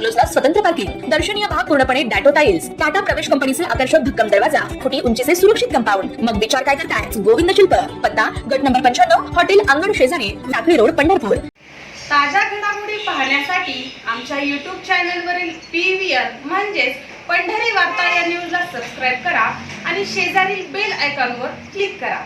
बंगलोजला स्वतंत्र पार्किंग दर्शनीय भाग पूर्णपणे डॅटो टाइल्स टाटा प्रवेश कंपनीचे आकर्षक भक्कम दरवाजा फुटी उंचीचे सुरक्षित कंपाऊंड. मग विचार काय करताय? गोविंद शिल्प. पत्ता गट नंबर पंच्याण्णव हॉटेल अंगण शेजारी लाकडी रोड पंढरपूर. ताज्या घडामोडी पाहण्यासाठी आमच्या यूट्यूब चॅनलवरील पी व्ही आर म्हणजेच पंढरी वार्ता या न्यूजला सबस्क्राईब करा आणि शेजारील बेल आयकॉनवर क्लिक करा.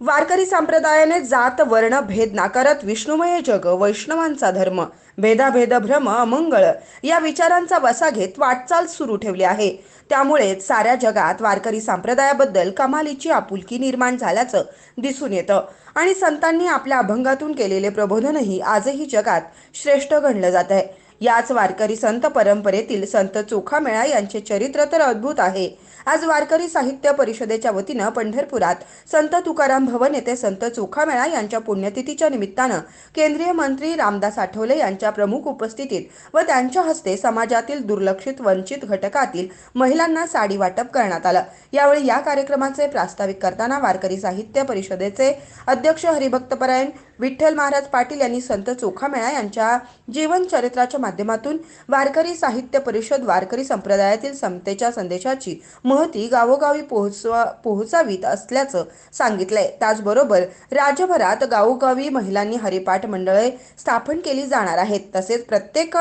वारकरी संप्रदायाने जात वर्ण भेद नाकारत विष्णुमय जग वैष्णवांचा धर्म. भेदाभेद भ्रम अमंगळ या विचारांचा वसा घेत वाटचाल सुरू ठेवली आहे. त्यामुळेच साऱ्या जगात वारकरी संप्रदायाबद्दल कमालीची आपुलकी निर्माण झाल्याचं दिसून येतं. आणि संतांनी आपल्या अभंगातून केलेले प्रबोधनही आजही जगात श्रेष्ठ गणलं जात आहे. याच वारकरी संत परंपरेतील संत चोखामेळा यांचे चरित्र तर अद्भुत आहे. आज वारकरी साहित्य परिषदेच्या वतीनं पंढरपुरात संत तुकाराम भवन येथे संत चोखामेळा यांच्या पुण्यतिथीच्या निमित्तानं केंद्रीय मंत्री रामदास आठवले यांच्या प्रमुख उपस्थितीत व त्यांच्या हस्ते समाजातील दुर्लक्षित वंचित घटकातील महिलांना साडी वाटप करण्यात आलं. यावेळी या कार्यक्रमाचे प्रास्ताविक करताना वारकरी साहित्य परिषदेचे अध्यक्ष हरिभक्तपरायण विठ्ठल महाराज पाटील यांनी संत चोखामेळा यांच्या जीवन चरित्राच्या माध्यमातून वारकरी साहित्य परिषद वारकरी संप्रदायातील समतेच्या संदेशाची महती गावोगावी पोहोचवा पोहोचावीत असल्याचं सांगितलंय. त्याचबरोबर राज्यभरात गावोगावी महिलांनी हरिपाठ मंडळे स्थापन केली जाणार आहेत. तसेच प्रत्येक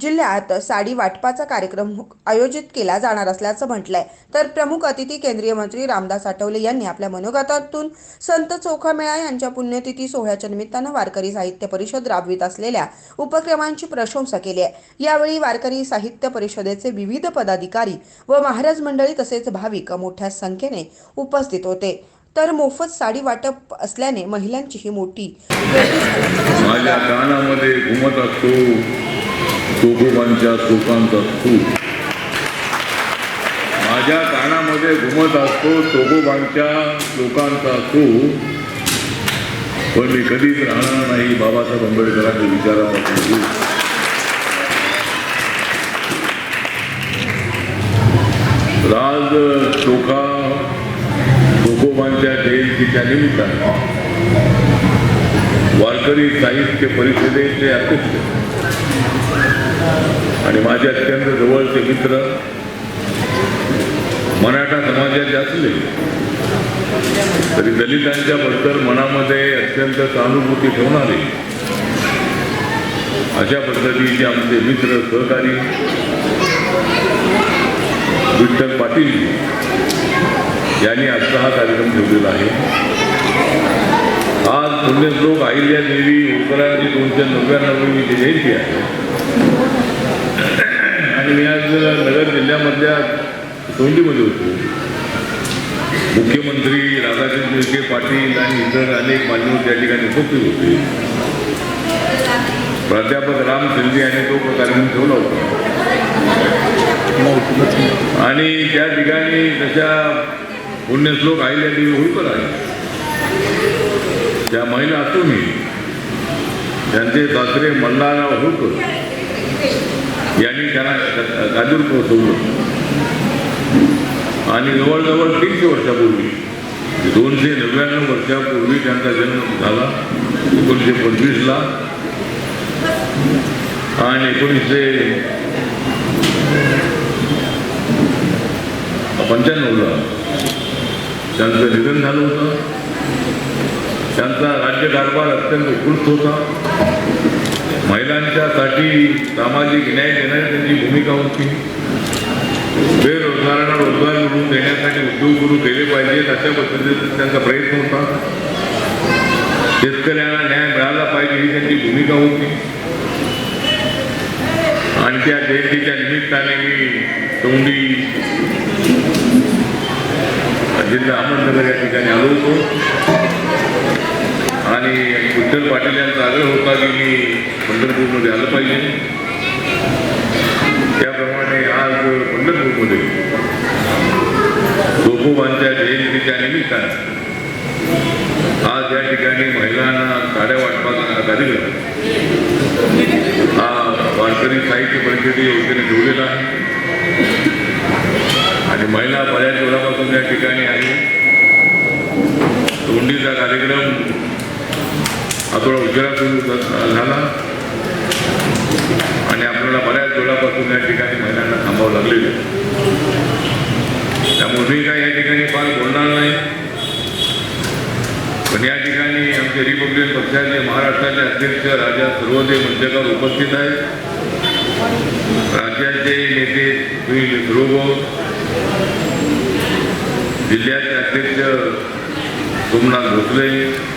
जिल्ह्यात साडी वाटपाचा कार्यक्रम आयोजित केला जाणार असल्याचं म्हटलंय. तर प्रमुख अतिथी केंद्रीय मंत्री रामदास आठवले यांनी आपल्या मनोगतातून संत चोखामेळा यांच्या पुण्यतिथी सोहळ्याच्या निमित्तानं वारकरी साहित्य परिषद राबवित असलेल्या उपक्रमांची प्रशंसा केली आहे. यावेळी वारकरी साहित्य परिषदेचे विविध पदाधिकारी व महाराज मंडळी तसेच भाविक मोठ्या संख्येने उपस्थित होते. तर मोफत साडी वाटप असल्याने महिलांची ही मोठी माझ्या कानामध्ये घुमत असतो. तुकोबांच्या श्लोकांचा सूर माझ्या कानामध्ये घुमत असतो तोगोबांच्या लोकांचा सूर. पण मी कधीच राहणार नाही बाबासाहेब आंबेडकरांच्या विचारापासून राज चोखा तुकोबांच्या जयंतीच्या निमित्ताने वारकरी साहित्य परिषदेचे अध्यक्ष. आणि माझे अत्यंत जवळचे मित्र मराठा समाजाचे असले तरी दलितांच्या बद्दल मनामध्ये अत्यंत सहानुभूती ठेवणारे अशा पद्धतीचे आमचे मित्र सहकारी विठ्ठल पाटील यांनी आजचा हा कार्यक्रम ठेवलेला आहे. आज पुण्यश्लोक अहिल्या देवी उत्तरायणी दोनशे नव्याण्णवीची जयंती आहे. आणि मी आज नगर जिल्ह्यामधल्या तोंडीमध्ये होतो. मुख्यमंत्री राधाकृष्ण विखे पाटील आणि इतर अनेक मान्यवर त्या ठिकाणी उपस्थित होते. प्राध्यापक राम शिंदे यांनी तो कार्यक्रम ठेवला होता. आणि त्या ठिकाणी तशा पुण्यश्लोक आईल्या देवी होईपर आहे. त्या महिला असूनही त्यांचे दासरे मल्हारराव होळकर यांनी त्यांना गाजूर पोहोचवलं आणि जवळजवळ तीनशे वर्षापूर्वी दोनशे नव्याण्णव वर्षापूर्वी त्यांचा जन्म झाला एकोणीसशे पंचवीसला. आणि एकोणीसशे पंच्याण्णवला त्यांचं निधन झालं होतं. त्यांचा राज्यकारभार अत्यंत उत्कृष्ट होता. महिलांच्यासाठी सामाजिक न्याय देण्याची त्यांची भूमिका होती. बेरोजगारांना रोजगार मिळवून देण्यासाठी उद्योग सुरू केले पाहिजेत अशा पद्धतीचा त्यांचा प्रयत्न होता. शेतकऱ्यांना न्याय मिळाला पाहिजे ही त्यांची भूमिका होती. आणि त्या जयंतीच्या निमित्ताने मी तोंडी जिल्हा अहमदनगर या ठिकाणी आलो होतो. आणि विठ्ठल पाटील यांचा आग्रह होता की मी पंढरपूरमध्ये आलं पाहिजे. त्याप्रमाणे आज पंढरपूरमध्ये गोपोबांच्या जयंतीच्या निमित्तानं आज या ठिकाणी महिलांना साड्या वाटपाचा कार्यक्रम हा वारकरी साहित्य परिषदे वतीने ठेवलेला आहे. आणि महिला बऱ्याच वेळापासून या ठिकाणी आहे. तोंडीचा कार्यक्रम हा थोडा सुरू झाला आणि आपल्याला बऱ्याच वेळापासून या ठिकाणी महिलांना थांबावं लागलेलं त्यामुळे मी काय या ठिकाणी फार बोलणार नाही. पण या ठिकाणी आमचे रिपब्लिकन पक्षाचे महाराष्ट्राचे अध्यक्ष राजा सर्वोदय मंचकावर उपस्थित आहेत. राज्याचे नेते सुनील ध्रुव जिल्ह्याचे अध्यक्ष सोमनाथ भोसले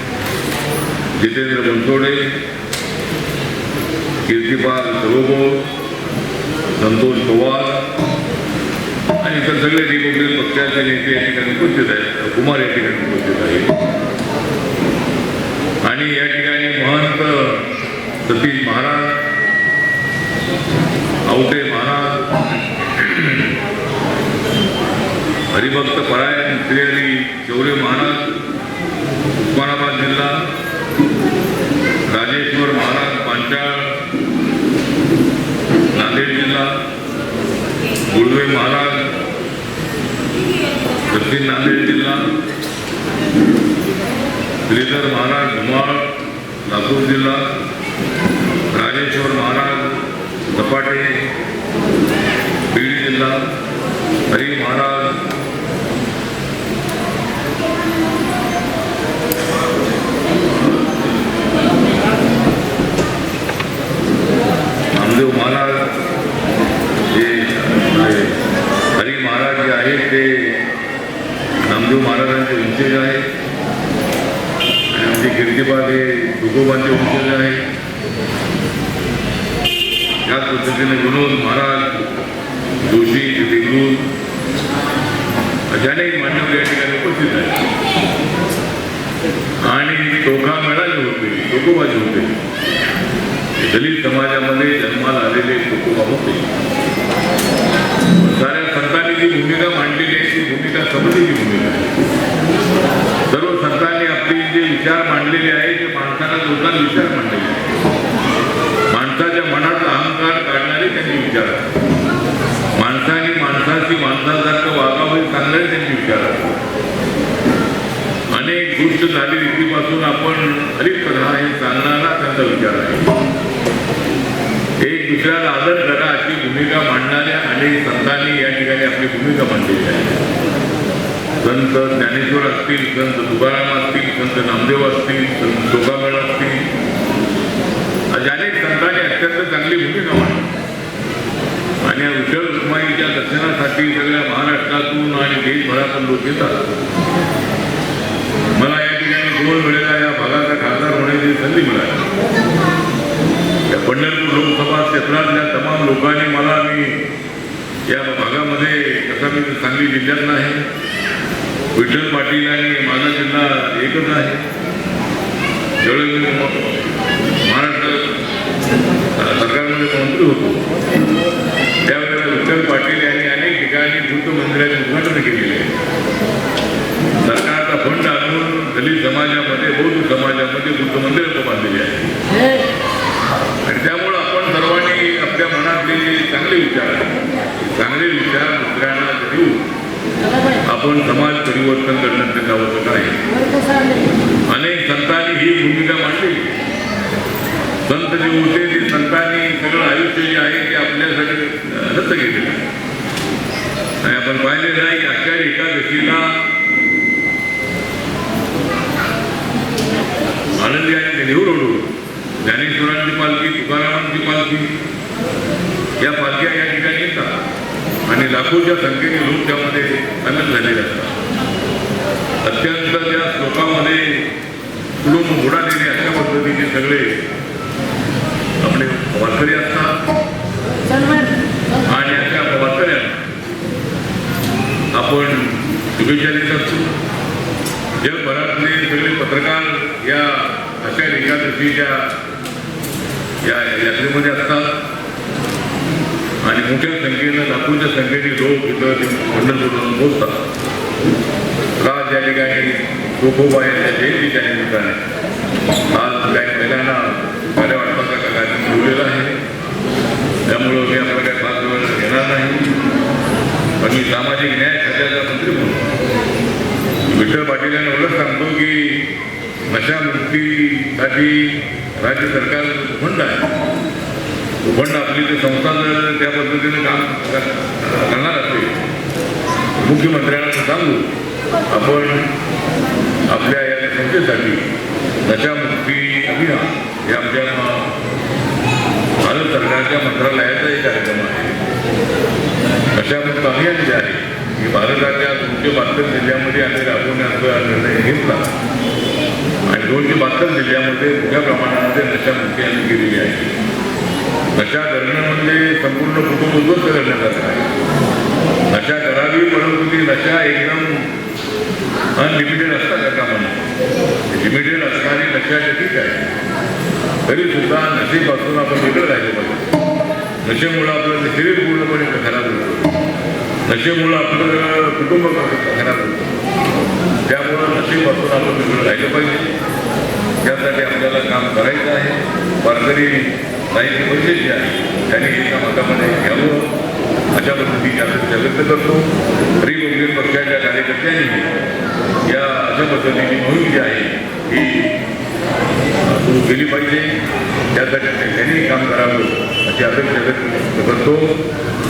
जितेंद्र बनसोडे कीर्तिपाल सरोगो संतोष पवार आणि इतर सगळे रिपब्लिकन पक्षाचे नेते या ठिकाणी उपस्थित आहेत कुमार या ठिकाणी उपस्थित आहेत. आणि या ठिकाणी महंत सतीश महाराज आवटे महाराज हरिभक्त परायण श्री हरी शौर्य महाराज उस्मानाबाद जिल्हा राजेश्वर महाराज पांचाळ नांदेड जिल्हा गुळवे महाराज दक्षिण नांदेड जिल्हा श्रीधर महाराज धुमाळ लातूर जिल्हा राजेश्वर महाराज झपाटे बीड जिल्हा हरी महाराज नामदेव महाराज हरी महाराज जे आहेत ते नामदेव महाराजांचे वंशज आहेत आणि आमचे कीर्तिपाद हे तुकोबांचे वंशज आहेत त्याच पद्धतीने विनोद महाराज जोशी देगलूर असे अनेक मान्यवर या ठिकाणी उपस्थित आहेत. आणि टोका मिळाले होते टोकोबाजी होते. दलित समाजामध्ये जन्माला आलेले कुटुंब होते. साऱ्या संतांनी जी भूमिका मांडलेली आहे ती भूमिका समतेची भूमिका आहे. सर्व संतांनी आपले जे विचार मांडलेले आहे ते माणसाला लोकांना विचार मांडलेले आहेत. माणसाच्या मनात अहंकार काढणारे त्यांनी विचार माणसाने माणसाची माणसासारखं वागावं सांगणारे त्यांचे विचार अनेक गोष्ट झाली रीतीपासून आपण हरित करा हे सांगणारा त्यांचा विचार आहे एक दुसऱ्याला आदर करा अशी भूमिका मांडणाऱ्या अनेक संतांनी या ठिकाणी आपली भूमिका मांडलेली आहे. संत ज्ञानेश्वर असतील संत तुकाराम असतील संत नामदेव असतील संत टोकामेळ असतील. अशा अनेक संतांनी अत्यंत चांगली भूमिका मांडली. आणि या विठ्ठल रुक्माईच्या दर्शनासाठी सगळ्या महाराष्ट्रातून आणि देशभरातून लोक येतात. मला या ठिकाणी दोन वेळेला या भागाचा खासदार होण्याची संधी मिळाली. पंढरपूर लोकसभा क्षेत्रातल्या तमाम लोकांनी मला मी या भागामध्ये कसा मी सांगली जिल्ह्यात आहे. विठ्ठल पाटील आणि माझा जिल्हा एकच आहे. ज्यावेळेस महाराष्ट्र सरकारमध्ये मंत्री होतो. त्यावेळेला विठ्ठल पाटील यांनी अनेक ठिकाणी बुद्ध मंदिराचे उद्घाटन केलेले आहे. सरकारचा फंड आणून दलित समाजामध्ये बौद्ध समाजामध्ये बुद्ध मंदिरं बांधलेली आहे आणि त्यामुळं आपण सर्वांनी आपल्या मनातले चांगले विचार चांगले विचार दुसऱ्यांना देऊ. आपण समाज परिवर्तन करण्याचं आवश्यक आहे अनेक संतांनी ही भूमिका मांडली. संत जे होते ते संतांनी सगळं आयुष्य जे आहे ते आपल्यासाठी रद्द केलेलं आणि आपण पाहिलेलं आहे की अख्या एका व्यक्तीला आनंदी आणि ते नेहरू रोडवर ज्ञानेश्वरांची पालखी तुकारामांची पालखी या पालख्या या ठिकाणी येतात. आणि लाखोच्या संख्येने लोक त्यामध्ये सामील झालेले असतात. अत्यंत त्या श्लोकामध्ये लोक उडालेले अशा पद्धतीचे सगळे आपले वारकरी असतात. आणि अशा वारकऱ्यांना आपण शुभेच्छा देत असतो. जगभरातले सगळे पत्रकार या अशा एकादशीच्या या यात्रेमध्ये असतात. आणि मोठ्या संख्येनं लाखोच्या संख्येने लोक इथं ते पंढरपूरवरून पोचतात राज या ठिकाणी गोपोबा यांच्या जयंतीच्या निमित्ताने आज काही महिलांना खऱ्या वाटपाचा कार्यक्रम ठेवलेला आहे. त्यामुळं मी आपला काही पाच वेळ घेणार नाही. पण मी सामाजिक न्याय खात्याचा मंत्री म्हणून. विठ्ठल पाटील यांना एवढंच सांगतो की नशा मुक्तीसाठी राज्य सरकार फंड आहे. पण आपली ते संस्था जर त्या पद्धतीने काम कर- करणार असते मुख्यमंत्र्यांना सांगू आपण आपल्या या संस्थेसाठी नशामुक्ती अभियान हे आमच्या भारत सरकारच्या मंत्रालयाचा एक कार्यक्रम आहे. नशामुक्त अभियान जे आहे की भारताच्या दोनशे बहात्तर जिल्ह्यामध्ये आम्ही राबवण्याचा निर्णय घेतला. आणि दोनशे बहात्तर जिल्ह्यामध्ये मोठ्या प्रमाणामध्ये नशामुक्ती आम्ही केलेली आहे. नशा करणं म्हणजे संपूर्ण कुटुंब उद्ध्वस्त करण्यासारखं आहे नशा करावी परंतु ती नशा एकदम अनलिमिटेड असतात का लिमिटेड असणारी नशा ठीक आहे तरी सुद्धा नशेपासून आपण वेगळं राहिलं पाहिजे. नशेमुळं आपलं शरीर पूर्णपणे खराब होतं. नशेमुळं आपलं कुटुंब खराब होतं. त्यामुळं नशेपासून आपण वेगळं राहिलं पाहिजे. त्यासाठी आपल्याला काम करायचं आहे. वारकरी साहित्य पैसे जे आहे त्यांनी एका मतामध्ये घ्यावं. अशा पद्धतीची अपेक्षा व्यक्त करतो. रिपब्लिकन पक्षाच्या कार्यकर्त्यांनी या अशा पद्धतीची मोहीम जी आहे ही सुरू केली पाहिजे. त्यासाठी त्यांनी काम करावं अशी अपेक्षा व्यक्त करतो.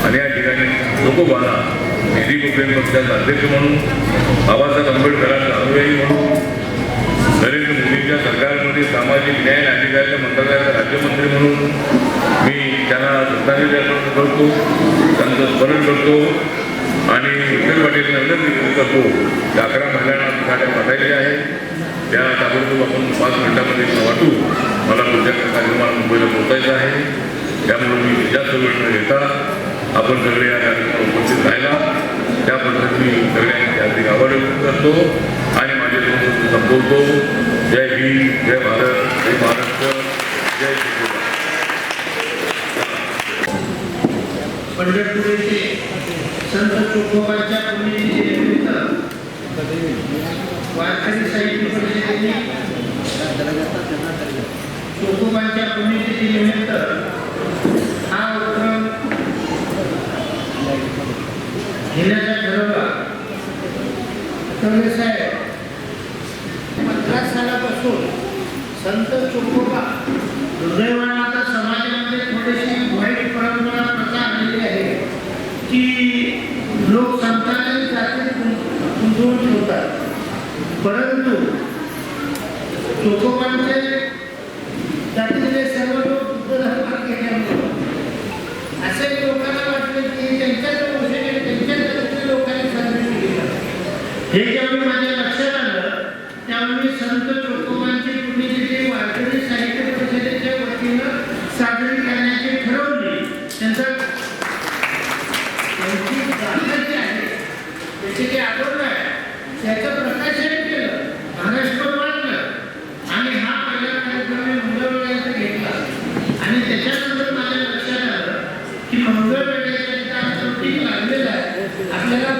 आणि या ठिकाणी लोकोबाना मी रिपब्लिकन पक्षाचा अध्यक्ष म्हणून बाबासाहेब आंबेडकरांचा अनुयायी म्हणून नरेंद्र मोदींच्या सरकारमध्ये सामाजिक न्याय आणि अधिकाराच्या मंत्रालयाचा राज्यमंत्री म्हणून मी त्यांना श्रद्धांजली अर्पण करतो त्यांचं स्मरण करतो आणि विठ्ठल पाटील विनंती करतो की अकरा महिलांना गाड्या पाठायच्या आहे. त्या ताबडतोब आपण पाच मिनिटामध्ये वाटू. मला पुढच्या कार्यक्रमाला मुंबईला पोहोचायचं आहे. त्यामुळे मी जास्त वेळ न घेता आपण सगळे या कार्यक्रमाला उपस्थित राहिला त्या पद्धतीने सगळ्यांची हार्दिक आवड व्यक्त करतो आणि माझे दोन शब्द संपवतो जय भीम जय भारत जय महाराष्ट्र जय शिवराय पंढरपूर येथे संत चोखोबाच्या पुण्यतिथीनिमित्त वारकरी साहित्य परिषदेने चोखोबांच्या पुण्यतिथीनिमित्त हा उपक्रम घेण्याचा ठरवला तर साहेब पंधरा सालापासून संत चोखोबा हृदयवानाचा समाजामध्ये थोडीशी वाईट परंपरा प्रथा आलेली आहे की लोक संतांनी जातीत गुंतवून ठेवतात परंतु तुकोबांचे जातीतले सर्व लोक बुद्ध धर्मात गेल्यामुळे असे लोकांना वाटले की त्यांच्याच वंशाने त्यांच्या जातीतल्या लोकांनी साजरी केली पाहिजे. हे ज्यावेळी माझ्या लक्षात आलं त्यावेळी संत चोखोबांची पुण्यतिथी वारकरी साहित्य परिषदेच्या वतीनं साजरी करण्याची ठरवली त्यांचा त्यांची गाथा जी आहे त्याचे जे आठवण आहे त्याचं प्रकाशन केलं महाराष्ट्र वाढलं आणि हा पहिला कार्यक्रम मी मंगळवेळाचा घेतला आणि त्याच्यानंतर माझ्या लक्षात आलं की मंगळवेळाच्या लागलेलं आहे. आपल्याला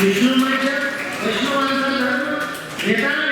विष्णू म्हणजे विष्णू माणसा धर्म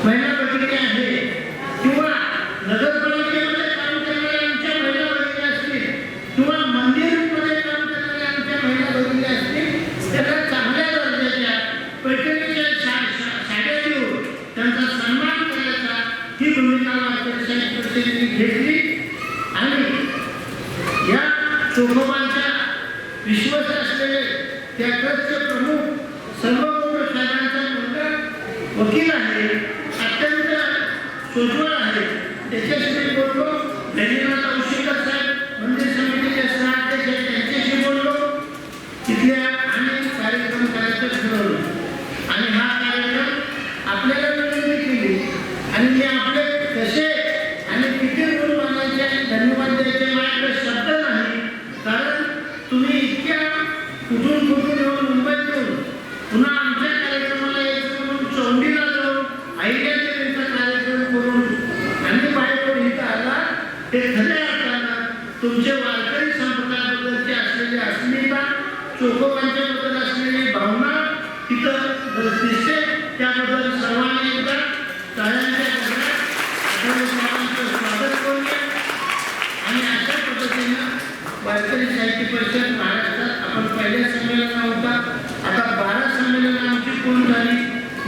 Amen.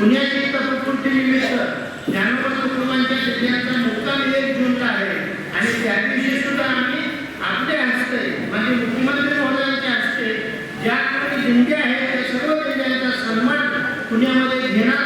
पुण्याचे तपपुटी निमित्त ज्ञानोबा तुकोबांच्या जयंतीचा मुक्काम एक जूनला आहे. आणि त्या दिवशी सुद्धा आम्ही आपले हस्ते म्हणजे मुख्यमंत्री महोदयांच्या हस्ते ज्या काही दिंड्या आहेत त्या सर्व दिंड्यांचा सन्मान पुण्यामध्ये घेणार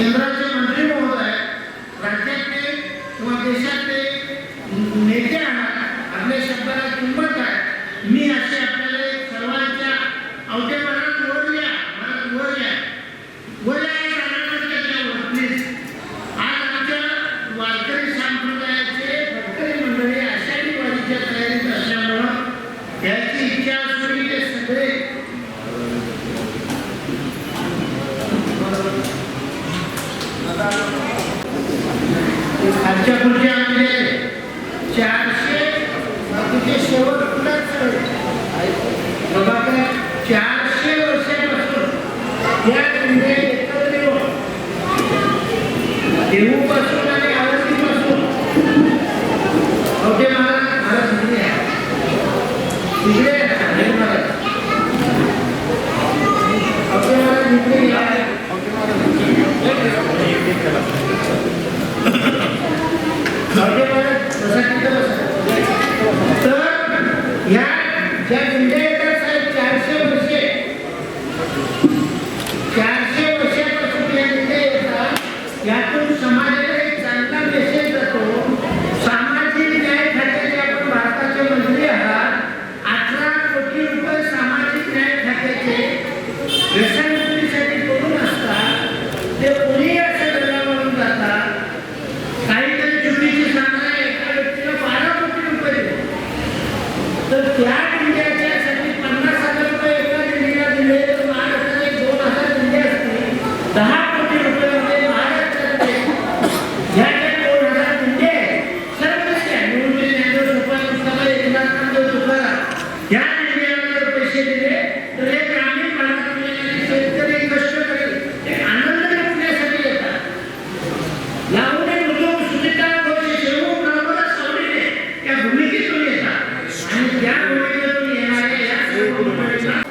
siembra Listen या